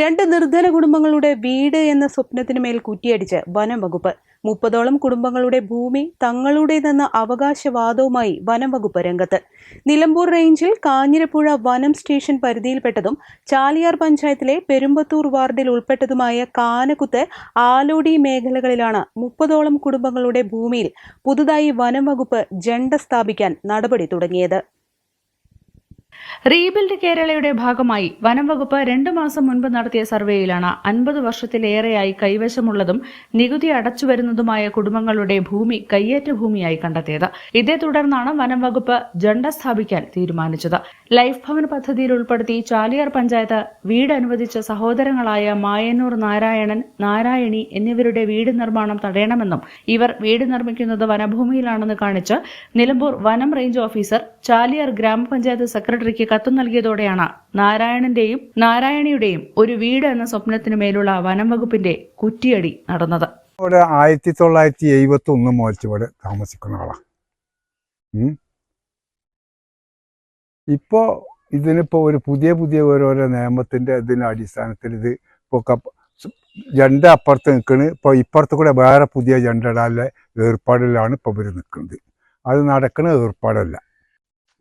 രണ്ട് നിർധന കുടുംബങ്ങളുടെ വീട് എന്ന സ്വപ്നത്തിന് മേൽ കുറ്റിയടിച്ച് വനം വകുപ്പ് മുപ്പതോളം കുടുംബങ്ങളുടെ ഭൂമി തങ്ങളുടേതെന്ന അവകാശവാദവുമായി വനം വകുപ്പ് രംഗത്ത്. നിലമ്പൂർ റേഞ്ചിൽ കാഞ്ഞിരപ്പുഴ വനം സ്റ്റേഷൻ പരിധിയിൽപ്പെട്ടതും ചാലിയാർ പഞ്ചായത്തിലെ പെരുമ്പത്തൂർ വാർഡിൽ ഉൾപ്പെട്ടതുമായ കാനകുത്ത് ആലോടി മേഖലകളിലാണ് മുപ്പതോളം കുടുംബങ്ങളുടെ ഭൂമിയിൽ പുതുതായി വനം വകുപ്പ് ജണ്ട സ്ഥാപിക്കാൻ നടപടി തുടങ്ങിയത്. റീബിൽഡ് കേരളയുടെ ഭാഗമായി വനം വകുപ്പ് രണ്ടു മാസം മുൻപ് നടത്തിയ സർവേയിലാണ് അൻപത് വർഷത്തിലേറെയായി കൈവശമുള്ളതും നികുതി അടച്ചുവരുന്നതുമായ കുടുംബങ്ങളുടെ ഭൂമി കയ്യേറ്റ ഭൂമിയായി കണ്ടെത്തിയത്. ഇതേ തുടർന്നാണ് വനം വകുപ്പ് ജണ്ട സ്ഥാപിക്കാൻ തീരുമാനിച്ചത്. ലൈഫ് ഭവൻ പദ്ധതിയിൽ ഉൾപ്പെടുത്തി ചാലിയാർ പഞ്ചായത്ത് വീട് അനുവദിച്ച സഹോദരങ്ങളായ മായന്നൂർ നാരായണൻ നാരായണി എന്നിവരുടെ വീട് നിർമ്മാണം തടയണമെന്നും ഇവർ വീട് നിർമ്മിക്കുന്നത് വനഭൂമിയിലാണെന്ന് കാണിച്ച് നിലമ്പൂർ വനം റേഞ്ച് ഓഫീസർ ചാലിയാർ ഗ്രാമപഞ്ചായത്ത് സെക്രട്ടറിക്ക് കത്ത് നൽകിയതോടെയാണ് നാരായണന്റെയും നാരായണിയുടെയും ഒരു വീട് എന്ന സ്വപ്നത്തിനു മേലുള്ള വനം വകുപ്പിന്റെ കുറ്റിയടി നടന്നത്. ഇവിടെ ആയിരത്തി തൊള്ളായിരത്തി എഴുപത്തി ഒന്ന് മുതൽ ഇവിടെ താമസിക്കുന്ന ആളാണ്. ഇപ്പോ ഇതിനിപ്പോ ഒരു പുതിയ പുതിയ ഓരോരോ നിയമത്തിന്റെ ഇതിന്റെ അടിസ്ഥാനത്തിൽ ഇത് കപ്പ- ജണ്ട അപ്പുറത്ത് നിൽക്കണ്. ഇപ്പോൾ ഇപ്പുറത്ത് കൂടെ വേറെ പുതിയ ജണ്ട ഇടാനുള്ള ഏർപ്പാടിലാണ് ഇപ്പോൾ ഇവർ നിൽക്കുന്നത്. അത് നടക്കുന്ന ഏർപ്പാടല്ല.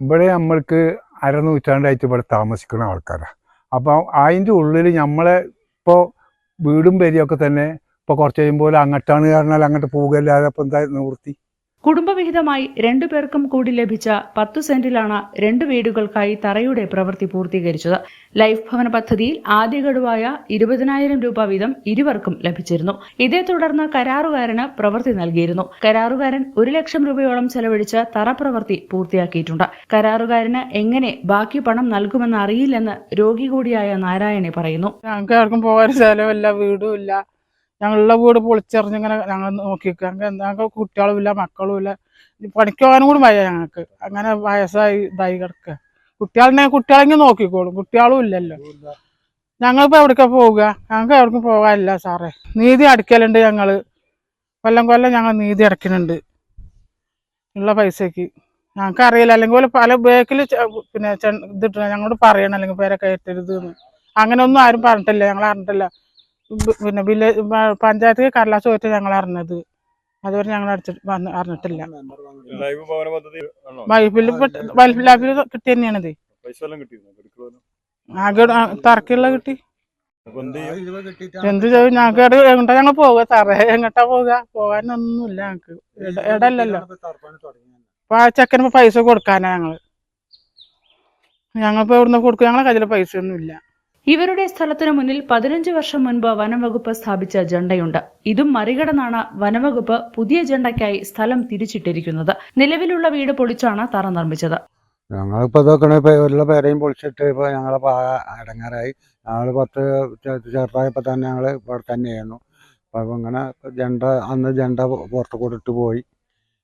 ഇവിടെ നമ്മൾക്ക് അരനൂറ്റാണ്ടായിട്ട് ഇവിടെ താമസിക്കുന്ന ആൾക്കാരാണ് അപ്പം അതിന്റെ ഉള്ളിൽ നമ്മളെ ഇപ്പോൾ വീടും പേരിയൊക്കെ തന്നെ ഇപ്പോൾ കുറച്ച് കഴിയുമ്പോൾ അങ്ങോട്ടാണ് കാരണം അങ്ങോട്ട് പോവുകയല്ലാതെ അപ്പോൾ എന്താ നിവൃത്തി? കുടുംബവിഹിതമായി രണ്ടുപേർക്കും കൂടി ലഭിച്ച പത്തു സെന്റിലാണ് രണ്ട് വീടുകൾക്കായി തറയുടെ പ്രവൃത്തി പൂർത്തീകരിച്ചത്. ലൈഫ് ഭവന പദ്ധതിയിൽ ആദ്യ ഗഡുവായ ഇരുപതിനായിരം രൂപ വീതം ഇരുവർക്കും ലഭിച്ചിരുന്നു. ഇതേ തുടർന്ന് കരാറുകാരന് പ്രവൃത്തി നൽകിയിരുന്നു. കരാറുകാരൻ ഒരു ലക്ഷം രൂപയോളം ചെലവഴിച്ച് തറ പ്രവൃത്തി പൂർത്തിയാക്കിയിട്ടുണ്ട്. കരാറുകാരന് എങ്ങനെ ബാക്കി പണം നൽകുമെന്ന് അറിയില്ലെന്ന് രോഗി കൂടിയായ നാരായണെ പറയുന്നു. ഞങ്ങൾക്ക് ആർക്കും പോകാൻ സ്ഥലമില്ല വീടും ഇല്ല. ഞങ്ങളുടെ വീട് പൊളിച്ചെറിഞ്ഞിങ്ങനെ ഞങ്ങൾ നോക്കി ഞങ്ങൾക്ക് മക്കളും ഇല്ല പണിക്ക് പോകാനും കൂടി വയ്യ ഞങ്ങൾക്ക്. അങ്ങനെ വയസ്സായി ഇതായി കിടക്കുക കുട്ടികളെ കുട്ടികളെങ്കിൽ നോക്കിക്കോളും. കുട്ടികളും ഇല്ലല്ലോ. ഞങ്ങളിപ്പോ എവിടേക്കാ പോവുക? ഞങ്ങൾക്ക് എവിടേക്കും പോകാനില്ല സാറേ. നീതി അടയ്ക്കലുണ്ട് ഞങ്ങൾ കൊല്ലം കൊല്ലം ഞങ്ങൾ നീതി അടയ്ക്കുന്നുണ്ട് ഉള്ള പൈസക്ക്. ഞങ്ങൾക്ക് അറിയില്ല. അല്ലെങ്കിൽ പല ബേക്കിൽ പിന്നെ ഇതിട്ട് ഞങ്ങളോട് പറയണം അല്ലെങ്കിൽ പേരെ കയറ്റരുത് അങ്ങനെ ഒന്നും ആരും പറഞ്ഞിട്ടില്ല. ഞങ്ങൾ അറിഞ്ഞിട്ടില്ല. പിന്നെ വില്ലേജ് പഞ്ചായത്തിൽ കടലാസ് പോയിട്ട് ഞങ്ങൾ അറിഞ്ഞത്. അതുവരെ ഞങ്ങൾ അടിച്ചിട്ട് അറിഞ്ഞിട്ടില്ല. വൈഫിൽ വൈഫ് ലാബിൽ കിട്ടി തന്നെയാണിത് ആകെ തറക്കുള്ള കിട്ടി. എന്ത് ചെയ്യും? എന്ത് ചെയ്യും? ഞങ്ങൾക്ക് എങ്ങോട്ടാ ഞങ്ങൾ പോവുക? തറ എങ്ങോട്ടാ പോവുക? പോകാനൊന്നുമില്ല ഞങ്ങക്ക്. ഇട- ഇടല്ലല്ലോ അപ്പൊ ആ ചെക്കന് പൈസ കൊടുക്കാനാ ഞങ്ങൾ. ഞങ്ങളിപ്പോ എവിടുന്ന് കൊടുക്കും? ഞങ്ങളെ കയ്യിൽ പൈസ ഒന്നുമില്ല ഇവരുടെ സ്ഥലത്തിനു മുന്നിൽ പതിനഞ്ച് വർഷം മുൻപ് വനംവകുപ്പ് സ്ഥാപിച്ച ജണ്ടയുണ്ട്. ഇതും മറികടന്നാണ് വനംവകുപ്പ് പുതിയ ജണ്ടയ്ക്കായി സ്ഥലം തിരിച്ചിട്ടിരിക്കുന്നത്. നിലവിലുള്ള വീട് പൊളിച്ചാണ് തറ നിർമ്മിച്ചത്. എല്ലാ പേരെയും പൊളിച്ചിട്ട് ഇപ്പോൾ ഞങ്ങളിപ്പോൾ അടങ്ങാറായി. ഞങ്ങൾ പത്ത് ചെറുതായപ്പോ തന്നെ ഞങ്ങൾ ഇവിടെ തന്നെയായിരുന്നു. അപ്പോൾ ഇങ്ങനെ ജണ്ട അന്ന് ജണ്ട പുറത്ത് കൊടുത്തു പോയി.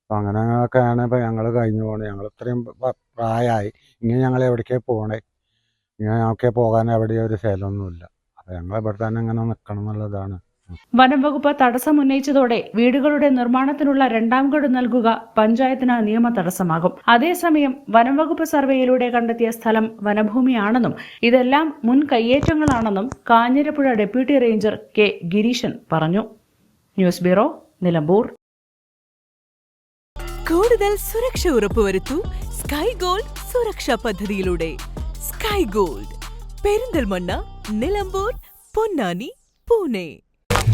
അപ്പോൾ അങ്ങനെ അങ്ങനെയൊക്കെയാണ് ഇപ്പൊ ഞങ്ങൾ കഴിഞ്ഞു പോണേ ഞങ്ങൾ ഇത്രയും പ്രായമായി ഇനി ഞങ്ങൾ എവിടേക്കാ ഇനി ഞങ്ങൾക്ക് പോകാൻ എവിടെയും ഒരു സ്ഥലമൊന്നുമില്ല. അപ്പോൾ ഞങ്ങൾ ഇവിടെ തന്നെ ഇങ്ങനെ നിൽക്കണം എന്നുള്ളതാണ്. വനം വകുപ്പ് തടസ്സം ഉന്നയിച്ചതോടെ വീടുകളുടെ നിർമ്മാണത്തിനുള്ള രണ്ടാം ഗഡു നൽകുക പഞ്ചായത്തിന് നിയമ തടസ്സമാകും. അതേസമയം വനം വകുപ്പ് സർവേയിലൂടെ കണ്ടെത്തിയ സ്ഥലം വനഭൂമിയാണെന്നും ഇതെല്ലാം മുൻ കയ്യേറ്റങ്ങളാണെന്നും Kanjirapuzha deputy ranger K Gireesan പറഞ്ഞു. News bureau Nilambur. കൂടുതൽ സുരക്ഷ ഉറപ്പുവരുത്തൂ സ്കൈ ഗോൾഡ് സുരക്ഷാ പദ്ധതിയിലൂടെ. Sky gold Perinthalmanna Nilambur Ponnani Pune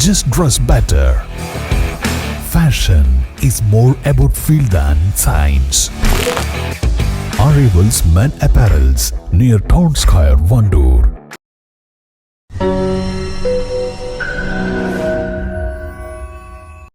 Just dress better. Fashion is more about feel than science. Arrivals Men Apparels near Town Square, Vandoor.